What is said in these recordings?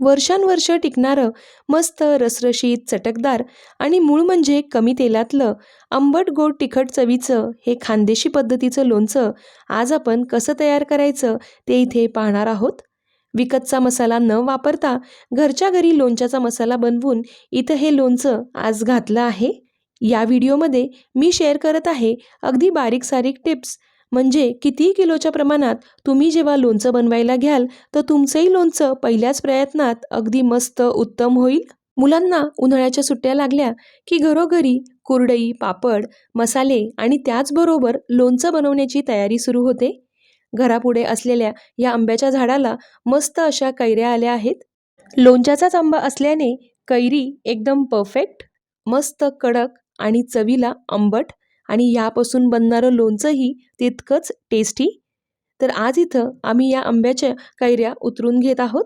वर्षानुवर्ष टिकणारं मस्त रसरशीत चटकदार आणि मूळ म्हणजे कमी तेलातलं आंबट गोड तिखट चवीचं हे खानदेशी पद्धतीचं लोणचं आज आपण कसं तयार करायचं ते इथे पाहणार आहोत. विकतचा मसाला न वापरता घरच्या घरी लोणच्याचा मसाला बनवून इथं हे लोणचं आज घातलं आहे. या व्हिडिओमध्ये मी शेअर करत आहे अगदी बारीक सारीक टिप्स म्हणजे किती किलोच्या प्रमाणात तुम्ही जेव्हा लोणचं बनवायला घ्याल तर तुमचंही लोणचं पहिल्याच प्रयत्नात अगदी मस्त उत्तम होईल? मुलांना उन्हाळ्याच्या सुट्ट्या लागल्या की घरोघरी कुरडई पापड मसाले आणि त्याचबरोबर लोणचं बनवण्याची तयारी सुरू होते? घरापुढे असलेल्या या आंब्याच्या झाडाला मस्त अशा कैऱ्या आल्या आहेत? लोणच्याचाच आंबा असल्याने कैरी एकदम परफेक्ट मस्त कडक आणि चवीला आंबट आणि यापासून बनणारं लोणचंही तितकंच टेस्टी तर आज इथं आम्ही या आंब्याच्या कैऱ्या उतरून घेत आहोत.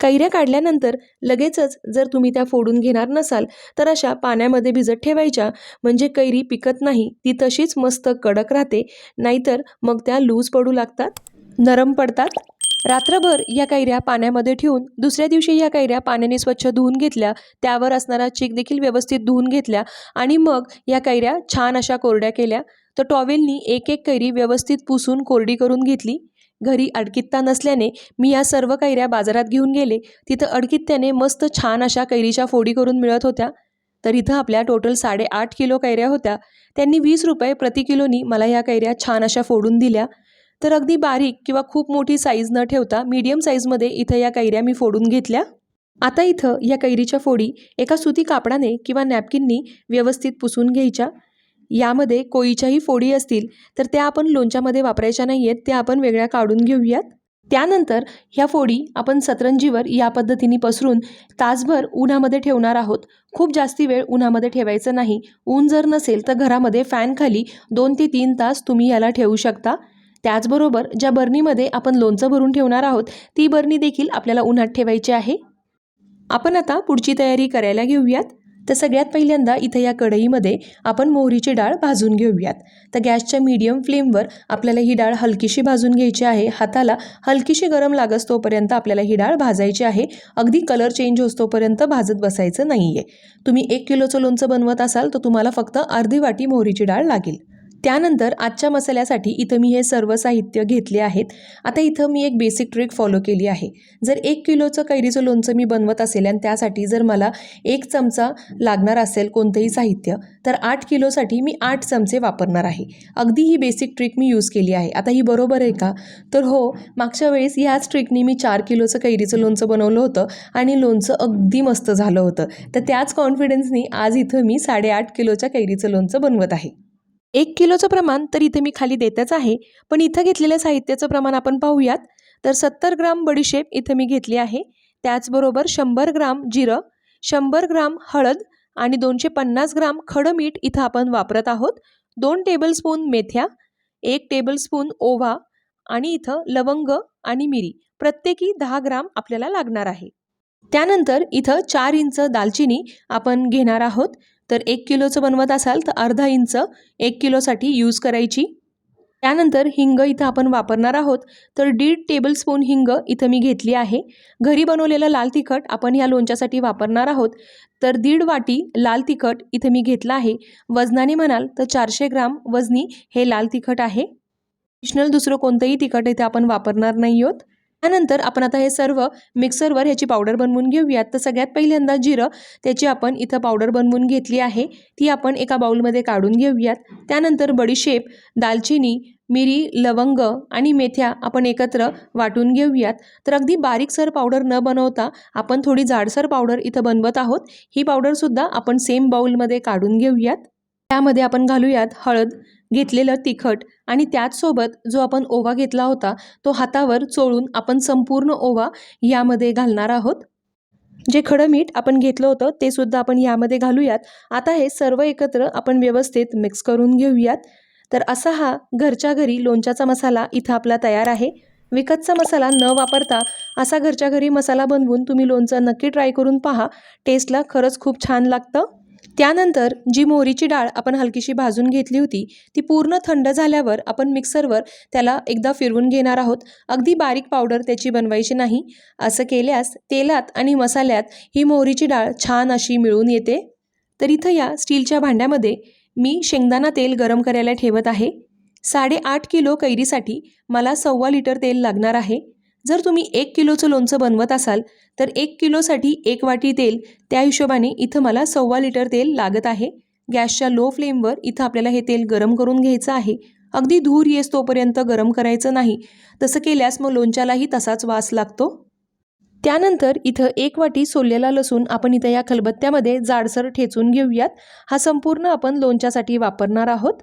कैऱ्या काढल्यानंतर लगेचच जर तुम्ही त्या फोडून घेणार नसाल तर अशा पाण्यामध्ये भिजत ठेवायच्या. म्हणजे कैरी पिकत नाही ती तशीच मस्त कडक राहते. नाहीतर मग त्या लूज पडू लागतात नरम पडतात. रात्रभर या कैऱ्या पाण्यामध्ये ठेवून दुसऱ्या दिवशी या कैऱ्या पाण्याने स्वच्छ धुवून घेतल्या. त्यावर असणारा चीक देखील व्यवस्थित धुवून घेतल्या आणि मग या कैऱ्या छान अशा कोरड्या केल्या. तर टॉवेलनी एक एक कैरी व्यवस्थित पुसून कोरडी करून घेतली. घरी अडकित्ता नसल्याने मी या सर्व कैऱ्या बाजारात घेऊन गेले. तिथं अडकित्त्याने मस्त छान अशा कैरीच्या फोडी करून मिळत होत्या. तर इथं आपल्या टोटल साडेआठ किलो कैऱ्या होत्या. त्यांनी वीस रुपये प्रति किलोनी मला ह्या कैऱ्या छान अशा फोडून दिल्या. तर अगदी बारीक किंवा खूप मोठी साईज न ठेवता मीडियम साईजमध्ये इथं या कैऱ्या मी फोडून घेतल्या. आता इथं या कैरीच्या फोडी एका सुती कापडाने किंवा नॅपकिननी व्यवस्थित पुसून घ्यायच्या. यामध्ये कोळीच्याही फोडी असतील तर त्या आपण लोणच्यामध्ये वापरायच्या नाही आहेत त्या आपण वेगळ्या काढून घेऊयात. त्यानंतर ह्या फोडी आपण सतरंजीवर या पद्धतीने पसरून तासभर उन्हामध्ये ठेवणार आहोत. खूप जास्ती वेळ उन्हामध्ये ठेवायचं नाही. ऊन जर नसेल तर घरामध्ये फॅनखाली दोन ते तीन तास तुम्ही याला ठेवू शकता. त्याचबरोबर ज्या बर्नीमध्ये आपण लोणचं भरून ठेवणार आहोत ती बर्नी देखील आपल्याला उन्हात ठेवायची आहे. आपण आता पुढची तयारी करायला घेऊयात. तर सगळ्यात पहिल्यांदा इथं या कढईमध्ये आपण मोहरीची डाळ भाजून घेऊयात. तर गॅसच्या मीडियम फ्लेमवर आपल्याला ही डाळ हलकीशी भाजून घ्यायची आहे. हाताला हलकीशी गरम लागस तोपर्यंत आपल्याला ही डाळ भाजायची आहे. अगदी कलर चेंज होतोपर्यंत भाजत बसायचं नाही आहे तुम्ही एक किलोचं लोणचं बनवत असाल तर तुम्हाला फक्त अर्धी वाटी मोहरीची डाळ लागेल. त्यानंतर आजच्या मसाल्यासाठी इथं मी हे सर्व साहित्य घेतले आहेत. आता इथं मी एक बेसिक ट्रिक फॉलो केली आहे. जर एक किलोचं कैरीचं लोणचं मी बनवत असेल आणि त्यासाठी जर मला एक चमचा लागणार असेल कोणतंही साहित्य तर आठ किलोसाठी मी आठ चमचे वापरणार आहे. अगदी ही बेसिक ट्रिक मी यूज केली आहे. आता ही बरोबर आहे का? तर हो मागच्या वेळेस ह्याच ट्रिकनी मी चार किलोचं कैरीचं लोणचं बनवलं होतं आणि लोणचं अगदी मस्त झालं होतं. तर त्याच कॉन्फिडन्सनी आज इथं मी साडेआठ किलोच्या कैरीचं लोणचं बनवत आहे. एक किलोचं प्रमाण तर इथे मी खाली देतच आहे पण इथं घेतलेल्या साहित्याचं प्रमाण आपण पाहूयात. तर सत्तर ग्राम बडीशेप इथं मी घेतली आहे. त्याचबरोबर शंभर ग्राम जिरं शंभर ग्राम हळद आणि दोनशे पन्नास ग्राम खडं मीठ इथं आपण वापरत आहोत. दोन टेबलस्पून मेथ्या एक टेबलस्पून ओवा आणि इथं लवंग आणि मिरी प्रत्येकी दहा ग्राम आपल्याला लागणार आहे. त्यानंतर इथं चार इंच दालचिनी आपण घेणार आहोत. तर एक किलोचं बनवत असाल तर अर्धा इंच एक किलोसाठी यूज करायची. त्यानंतर हिंग इथं आपण वापरणार आहोत. तर दीड टेबलस्पून हिंग इथं मी घेतली आहे. घरी बनवलेलं लाल तिखट आपण ह्या लोणच्यासाठी वापरणार आहोत. तर दीड वाटी लाल तिखट इथं मी घेतलं आहे. वजनाने म्हणाल तर चारशे ग्राम वजनी हे लाल तिखट आहे. ॲडिशनल दुसरं कोणतंही तिखट इथे आपण वापरणार नाही आहोत. त्यानंतर आपण आता हे सर्व मिक्सरवर ह्याची पावडर बनवून घेऊयात. तर सगळ्यात पहिल्यांदा जिरं त्याची आपण इथं पावडर बनवून घेतली आहे. ती आपण एका बाऊलमध्ये काढून घेऊयात. त्यानंतर बडीशेप दालचिनी मिरी लवंग आणि मेथ्या आपण एकत्र वाटून घेऊयात. तर अगदी बारीकसर पावडर न बनवता आपण थोडी जाडसर पावडर इथं बनवत आहोत. ही पावडरसुद्धा आपण सेम बाऊलमध्ये काढून घेऊयात. त्यामध्ये आपण घालूयात हळद घेतलेलं तिखट आणि त्याचसोबत जो आपण ओवा घेतला होता तो हातावर चोळून आपण संपूर्ण ओवा यामध्ये घालणार आहोत. जे खडं मीठ आपण घेतलं होतं ते सुद्धा आपण यामध्ये घालूयात. आता हे सर्व एकत्र आपण व्यवस्थित मिक्स करून घेऊयात. तर असा हा घरच्या घरी लोणच्याचा मसाला इथं आपला तयार आहे. विकतचा मसाला न वापरता असा घरच्या घरी मसाला बनवून तुम्ही लोणचं नक्की ट्राय करून पहा. टेस्टला खरंच खूप छान लागतं. त्यानंतर जी मोहरीची डाळ आपण हलकीशी भाजून घेतली होती ती पूर्ण थंड झाल्यावर आपण मिक्सरवर त्याला एकदा फिरवून घेणार आहोत. अगदी बारीक पावडर त्याची बनवायची नाही. असं केल्यास तेलात आणि मसाल्यात ही मोहरीची डाळ छान अशी मिळून येते. तर इथं या स्टीलच्या भांड्यामध्ये मी शेंगदाणा तेल गरम करायला ठेवत आहे. साडेआठ किलो कैरीसाठी मला सव्वा लिटर तेल लागणार आहे. जर तुम्ही एक किलोचं लोणचं बनवत असाल तर एक किलोसाठी एक वाटी तेल त्या हिशोबाने इथं मला सव्वा लिटर तेल लागत आहे. गॅसच्या लो फ्लेमवर इथं आपल्याला हे तेल गरम करून घ्यायचं आहे. अगदी धूर येस तोपर्यंत गरम करायचं नाही. तसं केल्यास मग लोणच्यालाही तसाच वास लागतो. त्यानंतर इथं एक वाटी सोललेला लसूण आपण इथं या खलबत्त्यामध्ये जाडसर ठेचून घेऊयात. हा संपूर्ण आपण लोणच्यासाठी वापरणार आहोत.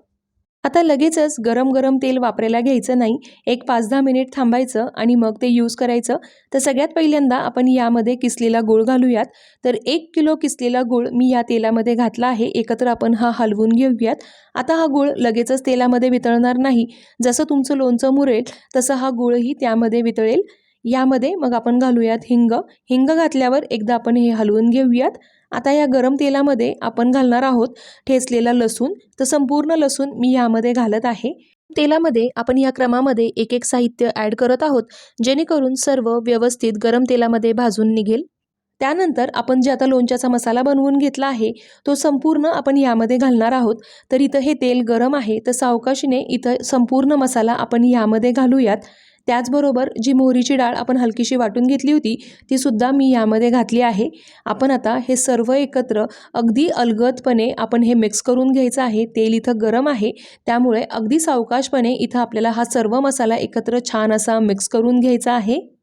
आता लगेचच गरम गरम तेल वापरायला घ्यायचं नाही. एक पाच दहा मिनिट थांबायचं आणि मग ते यूज करायचं. तर सगळ्यात पहिल्यांदा आपण यामध्ये किसलेला गूळ घालूयात. तर एक किलो किसलेला गूळ मी या तेलामध्ये घातला आहे. एकत्र आपण हा हलवून घेऊयात. आता हा गूळ लगेचच तेलामध्ये वितळणार नाही. जसं तुमचं लोणचं मुरेल तसं हा गूळही त्यामध्ये वितळेल. यामध्ये मग आपण घालूयात हिंग. हिंग घातल्यावर एकदा आपण हे हलवून घेऊयात. आता या गरम तेलामध्ये आपण घालणार आहोत ठेचलेला लसूण. तर संपूर्ण लसूण मी यामध्ये घालत आहे. तेलामध्ये आपण या क्रमामध्ये एक एक साहित्य ॲड करत आहोत जेणेकरून सर्व व्यवस्थित गरम तेलामध्ये भाजून निघेल. त्यानंतर आपण जे आता लोणच्याचा मसाला बनवून घेतला आहे तो संपूर्ण आपण यामध्ये घालणार आहोत. तर इथं हे तेल गरम आहे तर सावकाशीने इथं संपूर्ण मसाला आपण यामध्ये घालूयात. त्याचबरोबर जी मोहरीची डाळ आपण हलकीशी वाटून घेतली होती ती सुद्धा मी यामध्ये घातली आहे. आपण आता हे सर्व एकत्र अगदी अलगदपणे आपण हे मिक्स करून घ्यायचं आहे. तेल इथं गरम आहे. त्यामुळे अगदी सावकाशपणे इथं आपल्याला हा सर्व मसाला एकत्र छान असा मिक्स करून घ्यायचा आहे.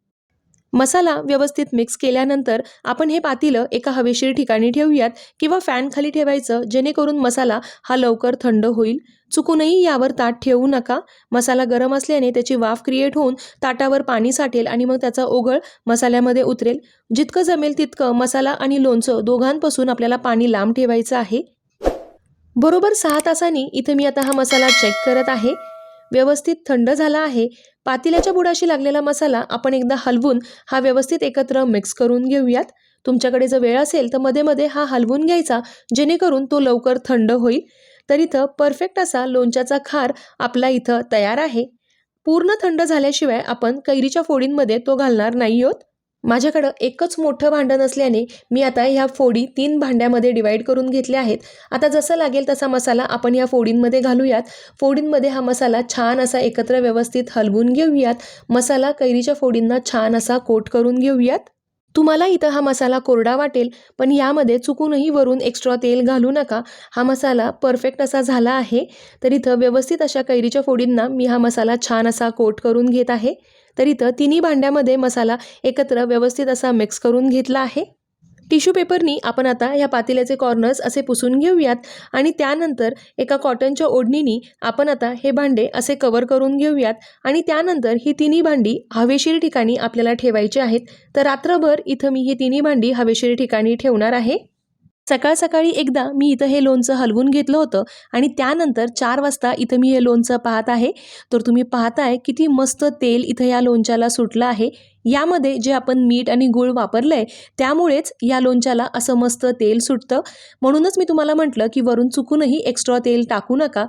मसाला व्यवस्थित मिक्स केल्यानंतर आपण हे पातेलं एका हवेशीर ठिकाणी ठेवूयात किंवा फॅन खाली ठेवायचं जेणेकरून मसाला हा लवकर थंड होईल. चुकूनही यावर ताट ठेवू नका. मसाला गरम असल्याने त्याची वाफ क्रिएट होऊन ताटावर पाणी साठेल आणि मग त्याचा ओघळ मसाल्यामध्ये उतरेल. जितकं जमेल तितकं मसाला आणि लोणचं दोघांपासून आपल्याला पाणी लांब ठेवायचं आहे. बरोबर सहा तासांनी इथे मी आता हा मसाला चेक करत आहे. व्यवस्थित थंड झाला आहे. पातेल्याच्या बुडाशी लागलेला मसाला आपण एकदा हलवून हा व्यवस्थित एकत्र मिक्स करून घेऊयात. तुमच्याकडे जर वेळ असेल तर मध्ये मध्ये हा हलवून घ्यायचा जेणेकरून तो लवकर थंड होईल. तर इथं परफेक्ट असा लोणच्याचा खार आपला इथं तयार आहे. पूर्ण थंड झाल्याशिवाय आपण कैरीच्या फोडींमध्ये तो घालणार नाही आहोत. माझ्याकडं एकच मोठं भांडं नसल्याने मी आता ह्या फोडी तीन भांड्यामध्ये डिवाईड करून घेतल्या आहेत. आता जसं लागेल तसा मसाला आपण या फोडींमध्ये घालूयात. फोडींमध्ये हा मसाला छान असा एकत्र व्यवस्थित हलवून घेऊयात. मसाला कैरीच्या फोडींना छान असा कोट करून घेऊयात. तुम्हाला इथं हा मसाला कोरडा वाटेल पण यामध्ये चुकूनही वरून एक्स्ट्रा तेल घालू नका. हा मसाला परफेक्ट असा झाला आहे. तर इथं व्यवस्थित अशा कैरीच्या फोडींना मी हा मसाला छान असा कोट करून घेत आहे. तर इथं तिन्ही भांड्यामध्ये मसाला एकत्र व्यवस्थित असा मिक्स करून घेतला आहे. टिश्यू पेपरनी आपण आता ह्या पातेल्याचे कॉर्नर्स असे पुसून घेऊयात आणि त्यानंतर एका कॉटनच्या ओढणीनी आपण आता हे भांडे असे कवर करून घेऊयात आणि त्यानंतर ही तिन्ही भांडी हवेशीर ठिकाणी आपल्याला ठेवायची आहेत. तर रात्रभर इथं मी ही तिन्ही भांडी हवेशीर ठिकाणी ठेवणार आहे. सकाळ सकाळी एकदा मी इथं हे लोणचं हलवून घेतलं होतं आणि त्यानंतर चार वाजता इथं मी हे लोणचं पाहत आहे. तर तुम्ही पाहताय किती मस्त तेल इथं या लोणच्याला सुटलं आहे. यामध्ये जे आपण मीठ आणि गूळ वापरलं आहे त्यामुळेच या लोणच्याला असं मस्त तेल सुटतं. म्हणूनच मी तुम्हाला म्हटलं की वरून चुकूनही एक्स्ट्रा तेल टाकू नका.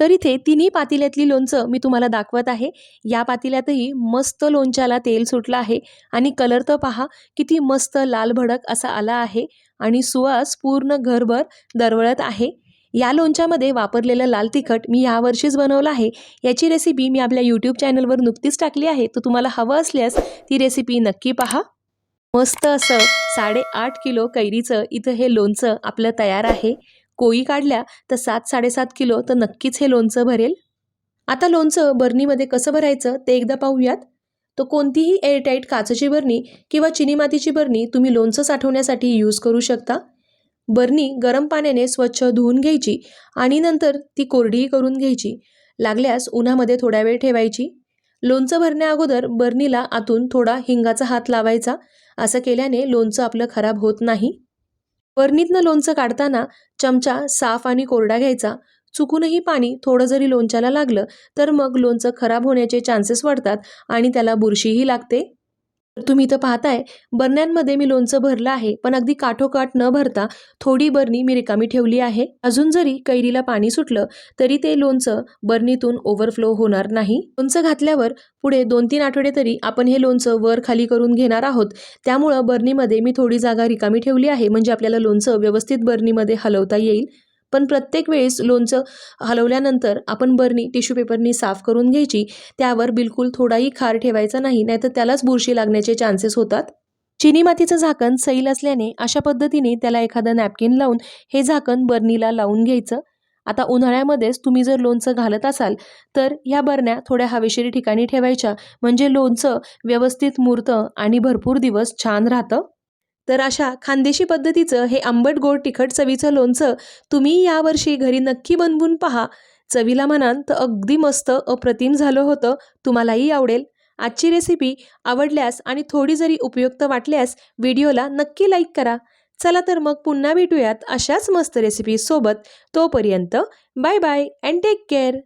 तर इथे तिन्ही पातेल्यातली लोणचं मी तुम्हाला दाखवत आहे. या पातेल्यातही मस्त लोणच्याला तेल सुटलं आहे. आणि कलर तर पहा किती मस्त लाल भडक असा आला आहे. आणि सुवास पूर्ण घरभर दरवळत आहे. या लोणच्यामध्ये वापरलेलं लाल तिखट मी यावर्षीच बनवलं आहे. याची रेसिपी मी आपल्या यूट्यूब चॅनलवर नुकतीच टाकली आहे. तर तुम्हाला हवं असल्यास ती रेसिपी नक्की पहा. मस्त असं साडेआठ किलो कैरीचं इथं हे लोणचं आपलं तयार आहे. कोळी काढल्या तर सात साडेसात किलो तर नक्कीच हे लोणचं भरेल. आता लोणचं बरणीमध्ये कसं भरायचं ते एकदा पाहूयात. तर कोणतीही एअरटाईट काचेची बरणी किंवा चिनी मातीची बरणी तुम्ही लोणचं साठवण्यासाठी यूज करू शकता. बरणी गरम पाण्याने स्वच्छ धुवून घ्यायची आणि नंतर ती कोरडीही करून घ्यायची. लागल्यास उन्हामध्ये थोडा वेळ ठेवायची. लोणचं भरण्या अगोदर बरणीला आतून थोडा हिंगाचा हात लावायचा. असं केल्याने लोणचं आपलं खराब होत नाही. वर्णीतनं लोणचं काढताना चमचा साफ आणि कोरडा घ्यायचा. चुकूनही पाणी थोडं जरी लोणच्याला लागलं तर मग लोणचं खराब होण्याचे चान्सेस वाढतात आणि त्याला बुरशीही लागते. तुम्ही इथं पाहताय बरण्यांमध्ये मी लोणचं भरलं आहे पण अगदी काठोकाठ न भरता थोडी बरणी मी रिकामी ठेवली आहे. अजून जरी कैरीला पाणी सुटलं तरी ते लोणचं बरणीतून ओव्हरफ्लो होणार नाही. लोणचं घातल्यावर पुढे दोन तीन आठवडे तरी आपण हे लोणचं वर खाली करून घेणार आहोत. त्यामुळं बरणीमध्ये मी थोडी जागा रिकामी ठेवली आहे म्हणजे आपल्याला लोणचं व्यवस्थित बरणीमध्ये हलवता येईल. पण प्रत्येक वेळेस लोणचं हलवल्यानंतर आपण बरणी टिश्यू पेपरनी साफ करून घ्यायची. त्यावर बिलकुल थोडाही खार ठेवायचा नाही नाहीतर त्यालाच बुरशी लागण्याचे चान्सेस होतात. चिनी मातीचं झाकण सैल असल्याने अशा पद्धतीने त्याला एखादं नॅपकिन लावून हे झाकण बरणीला लावून घ्यायचं. आता उन्हाळ्यामध्येच तुम्ही जर लोणचं घालत असाल तर ह्या बरण्या थोड्या हवेशीर ठिकाणी ठेवायच्या. म्हणजे लोणचं व्यवस्थित मुरतं आणि भरपूर दिवस छान राहतं. तर अशा खानदेशी पद्धतीचं हे आंबट गोड तिखट चवीचं लोणचं तुम्ही यावर्षी घरी नक्की बनवून पहा. चवीला म्हणाल तर अगदी मस्त अप्रतिम झालं होतं. तुम्हालाही आवडेल. आजची रेसिपी आवडल्यास आणि थोडी जरी उपयुक्त वाटल्यास व्हिडिओला नक्की लाईक करा. चला तर मग पुन्हा भेटूयात अशाच मस्त रेसिपीसोबत तोपर्यंत bye bye and take care